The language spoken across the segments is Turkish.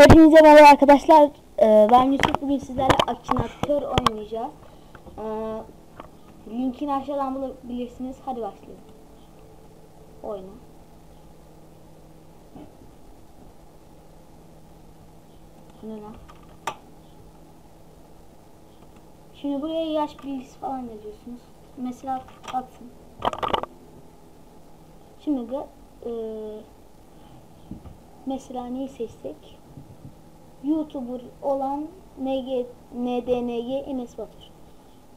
Hepinize merhaba arkadaşlar. Ee, ben Yusuf. Bugün sizlerle Akinaktör oynayacağız. Ee, linkini aşağıdan bulabilirsiniz. Hadi başlayalım. Oyna. Ne? Şimdi buraya yaş bilgisi falan yazıyorsunuz. Mesela atın. Şimdi de e, mesela neyi seçsek? YouTuber olan NG, NDNG Enes Batur.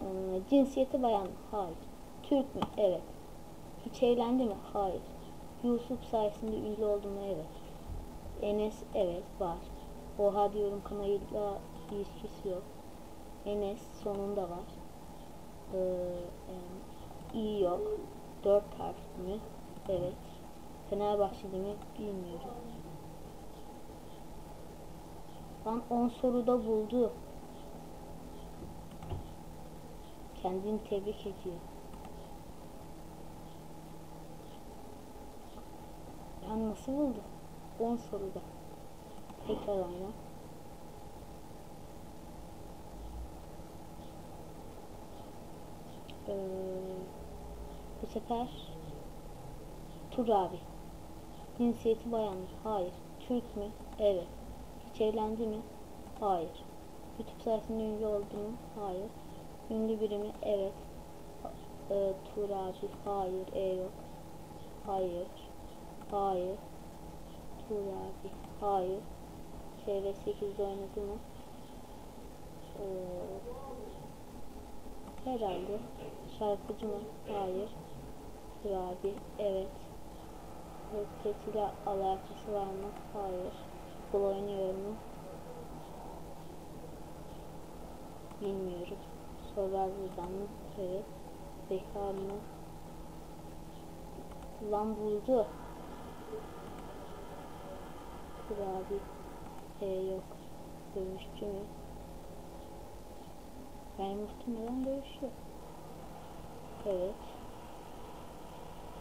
Ee, cinsiyeti bayan? Hayır. Türk mü? Evet. Hiç evlendi mi? Hayır. Yusuf sayesinde ünlü oldu mu? Evet. Enes evet var. Oha diyorum kanalıyla ilişkisi yok. Enes sonunda var. Ee, e, yok. Dört harf mi? Evet. Fenerbahçeli mi? Bilmiyorum. Lan 10 soruda buldu. Kendini tebrik ediyor. Ya nasıl buldu? 10 soruda. Tekrar oyna. Ee, bu sefer Tur abi. Cinsiyeti bayan mı? Hayır. Türk mü? Evet. Hiç evlendi mi? Hayır. YouTube sayesinde ünlü oldu mu? Hayır. Ünlü biri mi? Evet. E, Tur abi. Hayır. E yok. Hayır. Hayır. Tur abi. Hayır. TV8'de oynadı mı? Ee, herhalde. Şarkıcı mı? Hayır. Tur abi. Evet. Rocketiyle alakası var mı? Hayır. Futbol oynuyor mu? Bilmiyorum. Sorular buradan mı? Evet. Bekar mı? Lan buldu. Kurabi. E yok. Dövüşçü mü? Yani muhtemelen dövüşüyor. Evet.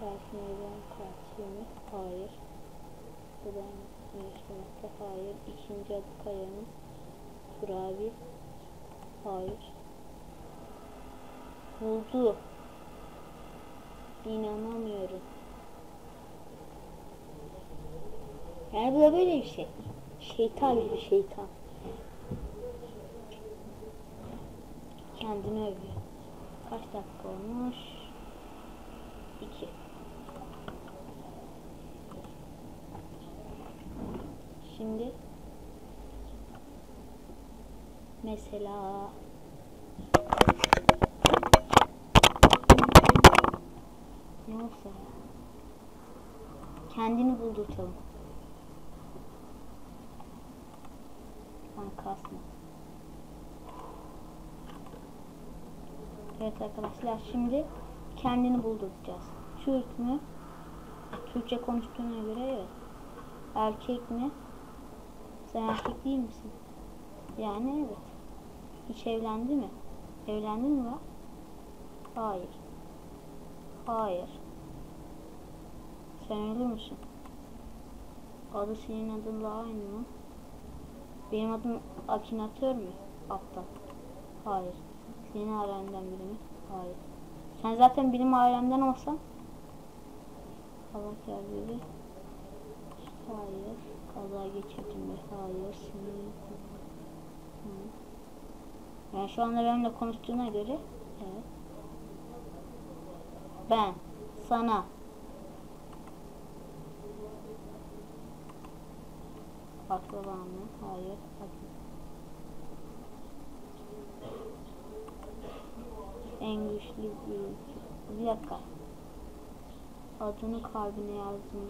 Belki neden katil mi? Hayır. Buradan yaşamakta hayır. İkinci adı Kaya mı? Turabi. Hayır. Buldu. İnanamıyorum. Yani bu da böyle bir şey. Şeytan gibi şeytan. Kendini övüyor. Kaç dakika olmuş? İki. Şimdi mesela ne olsa kendini buldurtalım. Ben kasma. Evet arkadaşlar şimdi kendini bulduracağız. Türk mü? Türkçe konuştuğuna göre evet. Erkek mi? Sen erkek değil misin? Yani evet. Hiç evlendi mi? Evlendi mi var? Hayır. Hayır. Sen ölür müsün? Adı senin adınla aynı mı? Benim adım Akinatör mü? Aptal. Hayır. Senin ailenden biri mi? Hayır. Sen zaten benim ailemden olsan Allah geldi. Hayır. Kaza geçirdim? Hayır. Sinir. Yani şu anda benimle konuştuğuna göre evet. Ben sana akraba mı? Hayır. En güçlü bir, bir dakika. Adını kalbine yazdım.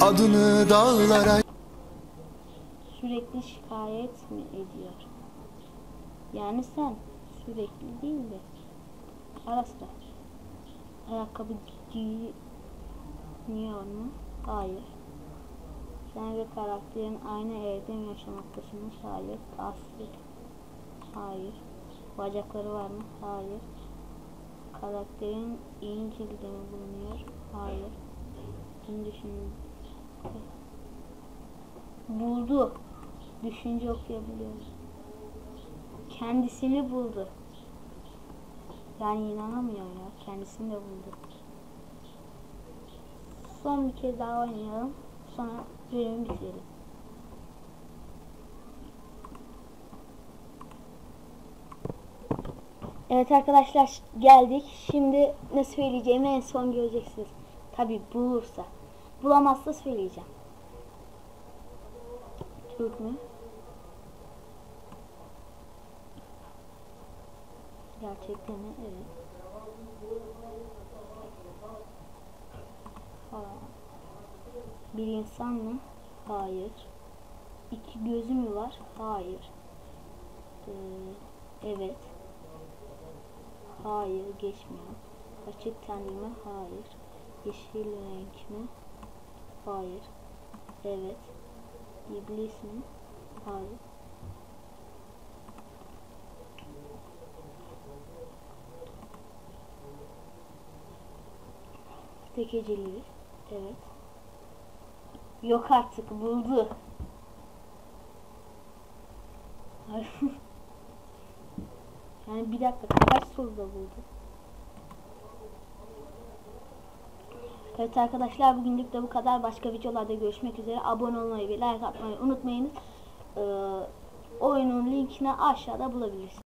Adını dağlara Sürekli şikayet mi ediyor? Yani sen sürekli değil de ara sıra ayakkabı giyiniyor mu? Hayır. Sen ve karakterin aynı evde mi yaşamaktasınız? Hayır. Aslı. Hayır. Bacakları var mı? Hayır. Karakterin iyi cildi mi bulunuyor? Hayır. Bunu düşün. Buldu. Düşünce okuyabiliyoruz. Kendisini buldu. Yani inanamıyor ya. Kendisini de buldu. Son bir kez daha oynayalım. Sonra bölümü bitirelim. Evet arkadaşlar geldik. Şimdi ne söyleyeceğimi en son göreceksiniz. Tabi bulursa. Bulamazsa söyleyeceğim. Türk mü? Gerçekten mi? Evet. Ha. Bir insan mı? Hayır. İki gözü mü var? Hayır. Ee, evet. Hayır geçmiyor. Açık tenli mi? Hayır. Yeşil renk mi? Hayır. Evet. İblis mi? Hayır. Tekeciliği. Evet. Yok artık buldu. Yani bir dakika kaç soruda buldu? Evet arkadaşlar bugünlük de bu kadar. Başka videolarda görüşmek üzere. Abone olmayı ve like atmayı unutmayınız. Ee, oyunun linkini aşağıda bulabilirsiniz.